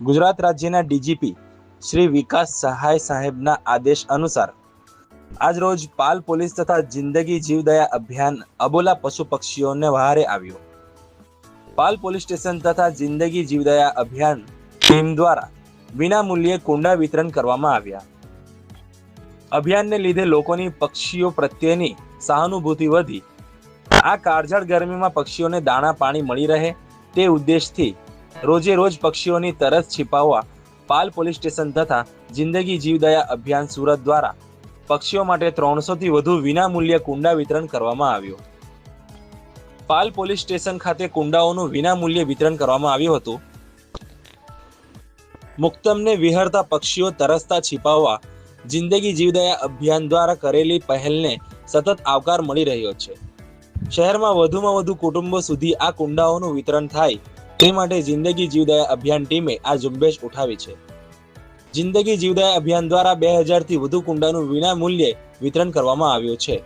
ગુજરાત રાજ્યના ડીજીપી શ્રી વિકાસ સહાય સાહેબના આદેશ અનુસાર આજરોજ પાલ પોલીસ તથા જિંદગી જીવદયા અભિયાન અબોલા પશુ પક્ષીઓને વહારે આવ્યો. પાલ પોલીસ સ્ટેશન તથા જિંદગી જીવદયા અભિયાન ટીમ દ્વારા વિના મૂલ્યે કુંડા વિતરણ કરવામાં આવ્યા. અભિયાનને લીધે લોકોની પક્ષીઓ પ્રત્યેની સહાનુભૂતિ વધી. આ કાળઝાળ ગરમીમાં પક્ષીઓને દાણા પાણી મળી રહે તે ઉદ્દેશથી રોજે રોજ પક્ષીઓની તરસ છિપાવવા પાલ પોલીસ સ્ટેશન તથા જિંદગી જીવદયા અભિયાન સુરત દ્વારા પક્ષીઓ માટે ત્રણસોથી વધુ વિનામૂલ્ય કુંડા વિતરણ કરવામાં આવ્યું. પાલ પોલીસ સ્ટેશન ખાતે કુંડાઓનું વિનામૂલ્યે વિતરણ કરવામાં આવ્યું હતું. મુક્તમને વિહરતા પક્ષીઓ તરસતા છીપાવવા જિંદગી જીવદયા અભિયાન દ્વારા કરેલી પહેલને સતત આવકાર મળી રહ્યો છે. શહેરમાં વધુમાં વધુ કુટુંબો સુધી આ કુંડાઓનું વિતરણ થાય તે માટે જિંદગી જીવદયા અભિયાન ટીમે આ ઝુંબેશ ઉઠાવી છે. જિંદગી જીવદયા અભિયાન દ્વારા બે હજારથી વધુ કુંડાનું વિના મૂલ્યે વિતરણ કરવામાં આવ્યું છે.